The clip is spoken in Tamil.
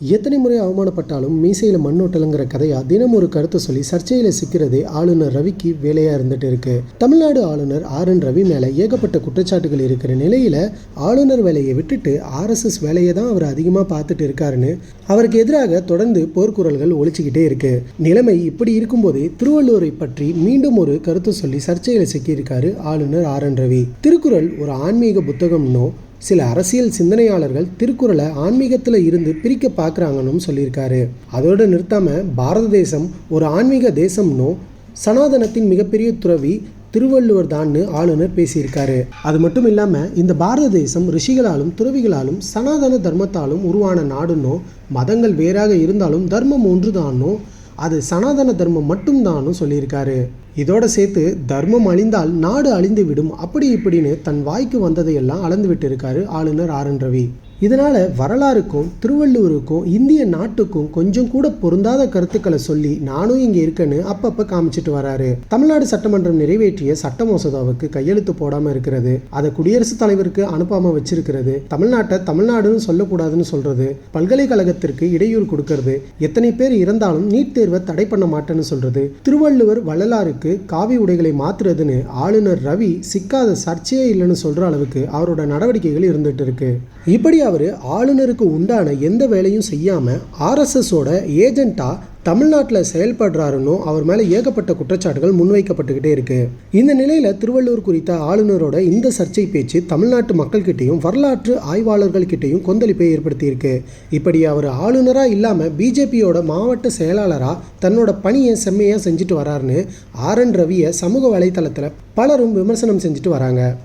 எத்தனை முறை அவமானப்பட்டாலும் மீசையில் மண்ணோட்டலுங்கிற கதையா தினம் ஒரு கருத்தை சொல்லி சர்ச்சையில் சிக்கிறதே ஆளுநர் ரவிக்கு வேலையா இருந்துட்டு இருக்கு. தமிழ்நாடு ஆளுநர் ஆர் என் ரவி மேல ஏகப்பட்ட குற்றச்சாட்டுகள் இருக்கிற நிலையில ஆளுநர் வேலையை விட்டுட்டு ஆர்எஸ்எஸ் வேலையை தான் அவர் அதிகமாக பார்த்துட்டு இருக்காருன்னு அவருக்கு எதிராக தொடர்ந்து போர்க்குரல்கள் ஒழிச்சுக்கிட்டே இருக்கு. நிலைமை இப்படி இருக்கும்போதே திருவள்ளுவரை பற்றி மீண்டும் ஒரு கருத்து சொல்லி சர்ச்சையில் சிக்கியிருக்காரு ஆளுநர் ஆர் என் ரவி. திருக்குறள் ஒரு ஆன்மீக புத்தகம்னோ சில அரசியல் சிந்தனையாளர்கள் திருக்குறளை ஆன்மீகத்தில் இருந்து பிரிக்க பார்க்குறாங்கன்னு சொல்லியிருக்காரு. அதோடு நிறுத்தாமல் பாரத தேசம் ஒரு ஆன்மீக தேசம்னோ சனாதனத்தின் மிகப்பெரிய துறவி திருவள்ளுவர் தான்னு ஆளுநர் பேசியிருக்காரு. அது மட்டும் இல்லாமல் இந்த பாரத தேசம் ரிஷிகளாலும் துறவிகளாலும் சனாதன தர்மத்தாலும் உருவான நாடுன்னோ மதங்கள் வேறாக இருந்தாலும் தர்மம் ஒன்றுதானோ அது சனாதன தர்மம் மட்டும்தான்னு சொல்லியிருக்காரு. இதோட சேர்த்து தர்மம் அழிந்தால் நாடு அழிந்து விடும் அப்படி இப்படின்னு தன் வாய்க்கு வந்ததையெல்லாம் அளந்து விட்டிருக்காரு ஆளுநர் ஆர் என் ரவி. இதனால வரலாறுக்கும் திருவள்ளுவருக்கும் இந்திய நாட்டுக்கும் கொஞ்சம் கூட பொருந்தாத கருத்துக்களை சொல்லி நானும் இங்கே இருக்கேன்னு அப்பப்போ காமிச்சிட்டு வராரு. தமிழ்நாடு சட்டமன்றம் நிறைவேற்றிய சட்ட மசோதாவுக்கு கையெழுத்து போடாமல் இருக்கிறது அதை குடியரசுத் தலைவருக்கு அனுப்பாம வச்சிருக்கிறது தமிழ்நாட்டை தமிழ்நாடுன்னு சொல்லக்கூடாதுன்னு சொல்றது பல்கலைக்கழகத்திற்கு இடையூறு கொடுக்கறது எத்தனை பேர் இறந்தாலும் நீட் தேர்வை தடை பண்ண மாட்டேன்னு சொல்றது திருவள்ளுவர் வள்ளலாருக்கு காவி உடைகளை மாத்துறதுன்னு ஆளுநர் ரவி சிக்காத சர்ச்சையே இல்லைன்னு சொல்ற அளவுக்கு அவரோட நடவடிக்கைகள் இருந்துட்டு இருக்கு. இப்படி அவர் ஆளுநருக்கு உண்டான எந்த வேலையும் செய்யாமல் ஆர்எஸ்எஸோட ஏஜெண்ட்டாக தமிழ்நாட்டில் செயல்படுறாருன்னு அவர் மேலே ஏகப்பட்ட குற்றச்சாட்டுகள் முன்வைக்கப்பட்டுக்கிட்டே இருக்கு. இந்த நிலையில் திருவள்ளூர் குறித்த ஆளுநரோட இந்த சர்ச்சை பேச்சு தமிழ்நாட்டு மக்கள்கிட்டையும் வரலாற்று ஆய்வாளர்கள்கிட்டையும் கொந்தளிப்பை ஏற்படுத்தியிருக்கு. இப்படி அவர் ஆளுநராக இல்லாமல் பிஜேபியோட மாவட்ட செயலாளராக தன்னோட பணியை செம்மையாக செஞ்சுட்டு வராருன்னு ஆர் என் ரவியை சமூக வலைத்தளத்தில் பலரும் விமர்சனம் செஞ்சுட்டு வராங்க.